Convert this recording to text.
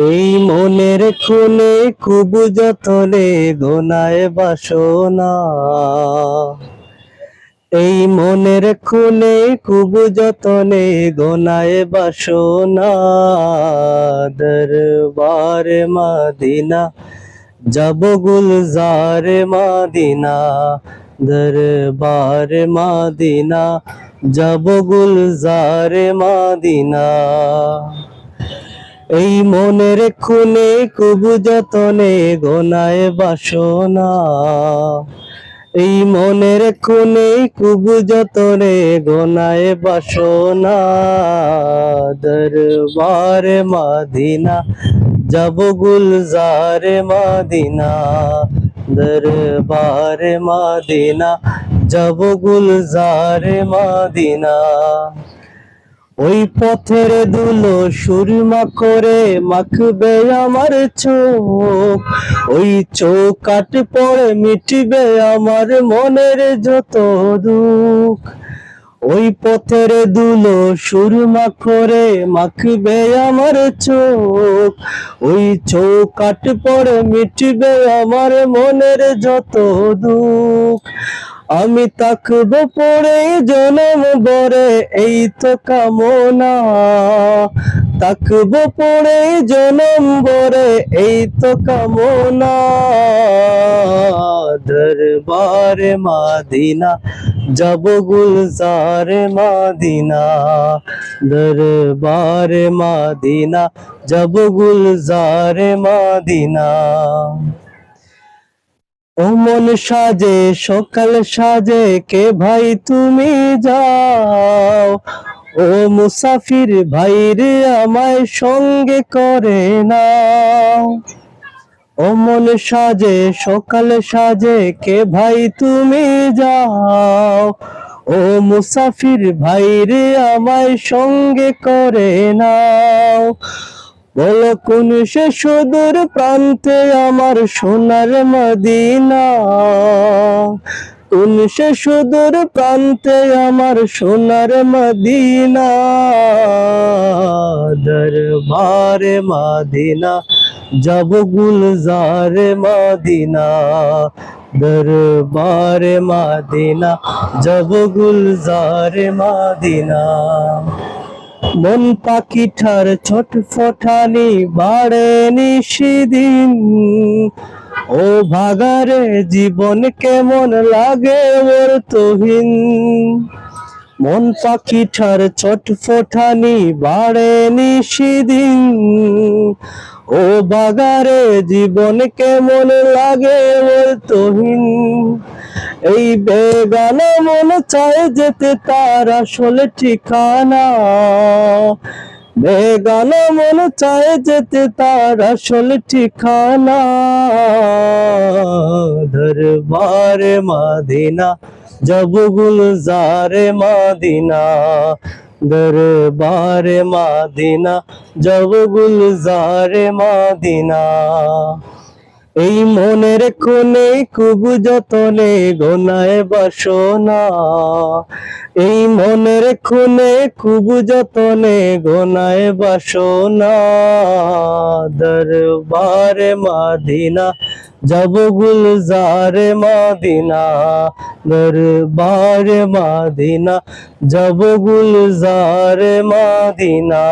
এই মনের খুনে খুব যতনে গোনায় বাসনা। এই মনের খুনে খুব যতনে গোনায় বাসনা। দরবার মাদিনা, যাব গুলজার মাদিনা। দরবার মাদিনা, যাব গুলজার মাদিনা। এই মনের খুনে খুব যতনে গোনায় বাসনা। এই মনের খুনে খুব যতনে গোনায় বাসনা। দরবার মাদিনা, যাব গুলজার মাদিনা। দরবার মাদিনা, যাব গুলজার মাদিনা। ওই পথের দুলো সুরমা করে মাখবে আমার চোখ। ওই চোখ কাট পড়ে মিটবে আমার মনের যত দুঃখ। ওই পথের দুলো সুরমা করে মাখবে আমার চোখ। ওই চোখ কাট পড়ে মিটবে আমার মনের যত দুঃখ। আমি তাকব পড়ে জনম বরে, এই তো কামনা। তাকব পড়ে জনম বরে, এই তো কামনা। দরবার মাদিনা, যাব গুলজার মাদিনা। দরবার মাদিনা, যাব গুলজার মাদিনা। ও মন সাজে, সকাল সাজে, কে ভাই তুমি যাও? ও মুসাফির ভাই রে আমায় সঙ্গে করে নাও। ও মন সাজে, সকাল সাজে, কে ভাই তুমি যাও? ও মুসাফির ভাই রে আমায় সঙ্গে করে নাও। বলো কোন সে সুদূর প্রান্তে আমার সোনার মদিনা? কোন সে সুদূর প্রান্তে আমার সোনার মদিনা? দরবারে মাদিনা, যাব গুলজারে মাদিনা। দরবারে মাদিনা, যাব গুলজারে মাদিনা। মন পাখিটার ছোট ফোটানি বাড়ে নিশিদিন। ও ভাগারে জীবন কেমন লাগে ওর তোহিন। মন পাখিটার ছোট ফোটানি বাড়ে নিশিদিন। ও বাগারে জীবন কেমন লাগে ওর তোহিন। এই বেগানা মন চায় যেতে তার আসলে ঠিকানা। বেগানা মন চায় যেতে তার আসলে ঠিকানা। দরবারে মাদিনা, জব গুলজারে মাদিনা। দরবারে মাদিনা, জব গুলজারে মাদিনা। এই মনের কোনে খুব যতনে গোনায় বাসনা। এই মনের খুনে খুব যতনে গোনায় বাসনা। দরবারে মাদিনা, যাব গুলজারে মাদিনা। দরবারে মাদিনা, যাব গুলজারে মাদিনা।